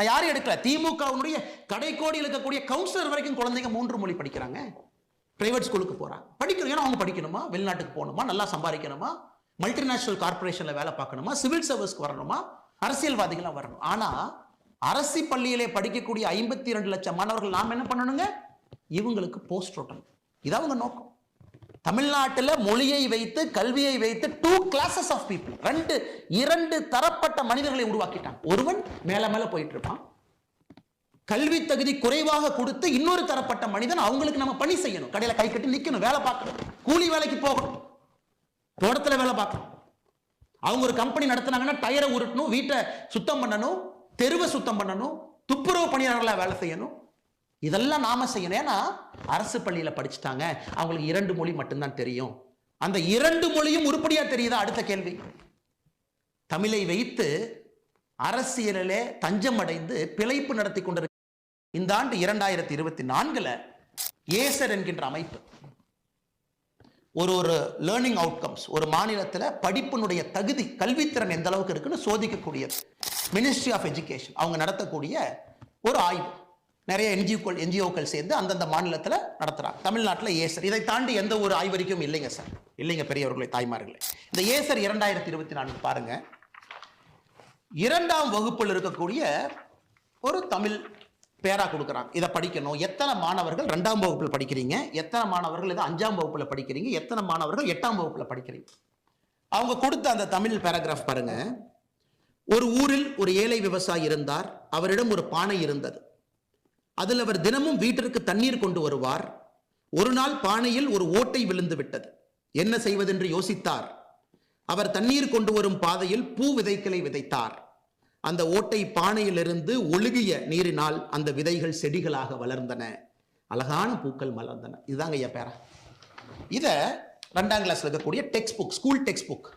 நான் யாரும் எடுக்கல. திமுகவுடைய கடைக்கோடியில் இருக்கக்கூடிய கவுன்சிலர் வரைக்கும் குழந்தைங்க மூன்று மொழி படிக்கிறாங்க. பிரைவேட் ஸ்கூலுக்கு போறாங்க. படிக்கணும். ஏன்னா அவங்க படிக்கணுமா? வெளிநாட்டுக்கு போகணுமா? நல்லா சம்பாதிக்கணுமா? மல்டிநேஷனல் கார்பரேஷன்ல வேலை பார்க்கணுமா? சிவில் சர்வீஸ்க்கு வரணுமா? அரசியல்வாதிகளாக வரணும். ஆனால் அரசு பள்ளியிலே படிக்கக்கூடிய ஐம்பத்தி ரெண்டு லட்சம் மாணவர்கள் நாம் என்ன பண்ணணுங்க? இவங்களுக்கு போஸ்ட் ஓட்டணும் இதான் அவங்க நோக்கம். தமிழ்நாட்டில் மொழியை வைத்து கல்வியை வைத்து டூ கிளாஸஸ் ஆஃப் பீப்புள் ரெண்டு இரண்டு தரப்பட்ட மனிதர்களை உருவாக்கிட்டான். ஒருவன் மேல மேல போயிட்டு இருப்பான் கல்வி தகுதி குறைவாக கொடுத்து இன்னொரு தரப்பட்ட மனிதன் அவங்களுக்கு நம்ம பணி செய்யணும். கடையில கை கட்டி நிக்கணும் வேலை பார்க்கணும். கூலி வேலைக்கு போகணும். தோட்டத்துல வேலை பார்க்கணும். அவங்க ஒரு கம்பெனி நடத்துனாங்கன்னா டயரை உருட்டணும் வீட்டை சுத்தம் பண்ணணும் தெருவை சுத்தம் பண்ணணும் துப்புரவு பணியாளர்களாக வேலை செய்யணும். இதெல்லாம் நாம செய்யணும். ஏன்னா அரசு பள்ளியில படிச்சுட்டாங்க. அவங்களுக்கு இரண்டு மொழி மட்டும்தான் தெரியும். அந்த இரண்டு மொழியும் உருப்படியா தெரியுதா? அடுத்த கேள்வி. தமிழை வைத்து அரசியலிலே தஞ்சம் அடைந்து பிழைப்பு நடத்தி கொண்டிருக்க இந்த ஆண்டு இரண்டாயிரத்தி இருபத்தி நான்குல ஏசர் என்கின்ற அமைப்பு ஒரு ஒரு லேர்னிங் அவுட்கம்ஸ் ஒரு மாநிலத்தில் படிப்பினுடைய தகுதி கல்வித்திறன் எந்த அளவுக்கு இருக்குன்னு சோதிக்கக்கூடியது. மினிஸ்ட்ரி ஆஃப் எஜுகேஷன் அவங்க நடத்தக்கூடிய ஒரு ஆய்வு. நிறைய என்ஜிஓக்கள் என்ஜிஓக்கள் சேர்ந்து அந்தந்த மாநிலத்தில் நடத்துகிறாங்க தமிழ்நாட்டில் ஏசர். இதை தாண்டி எந்த ஒரு ஆய்வறிக்கையும் இல்லைங்க சார். இல்லைங்க பெரியவர்களே தாய்மார்களே. இந்த ஏசர் இரண்டாயிரத்தி இருபத்தி நான்கு பாருங்க. இரண்டாம் வகுப்பில் இருக்கக்கூடிய ஒரு தமிழ் பேரா கொடுக்குறாங்க. இதை படிக்கணும். எத்தனை மாணவர்கள் ரெண்டாம் வகுப்பில் படிக்கிறீங்க? எத்தனை மாணவர்கள் இதை அஞ்சாம் வகுப்பில் படிக்கிறீங்க? எத்தனை மாணவர்கள் எட்டாம் வகுப்பில் படிக்கிறீங்க? அவங்க கொடுத்த அந்த தமிழ் பேராகிராஃப் பாருங்க. ஒரு ஊரில் ஒரு ஏழை விவசாயி இருந்தார். அவரிடம் ஒரு பானை இருந்தது. அதில் அவர் தினமும் வீட்டிற்கு தண்ணீர் கொண்டு வருவார். ஒரு நாள் பானையில் ஒரு ஓட்டை விழுந்து விட்டது. என்ன செய்வதென்று யோசித்தார். அவர் தண்ணீர் கொண்டு வரும் பாதையில் பூ விதைகளை விதைத்தார். அந்த ஓட்டை பானையிலிருந்து ஒழுகிய நீரினால் அந்த விதைகள் செடிகளாக வளர்ந்தன. அழகான பூக்கள் மலர்ந்தன. இதுதாங்க ஐயா பேரா. இதை ரெண்டாம் கிளாஸ்ல இருக்கக்கூடிய text book school text book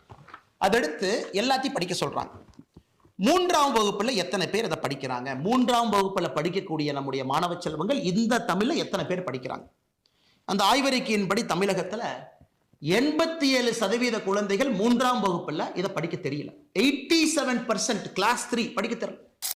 அதெடுத்து எல்லாத்தையும் படிக்க சொல்றாங்க. மூன்றாம் வகுப்புல எத்தனை பேர் அதை படிக்கிறாங்க? மூன்றாம் வகுப்புல படிக்கக்கூடிய நம்முடைய மாணவ செல்வங்கள் இந்த தமிழ்ல எத்தனை பேர் படிக்கிறாங்க? அந்த ஆய்வறிக்கையின்படி தமிழகத்துல எண்பத்தி ஏழு சதவீத குழந்தைகள் மூன்றாம் வகுப்புல இதை படிக்க தெரியல. Eighty seven percent class three படிக்க தெரியல.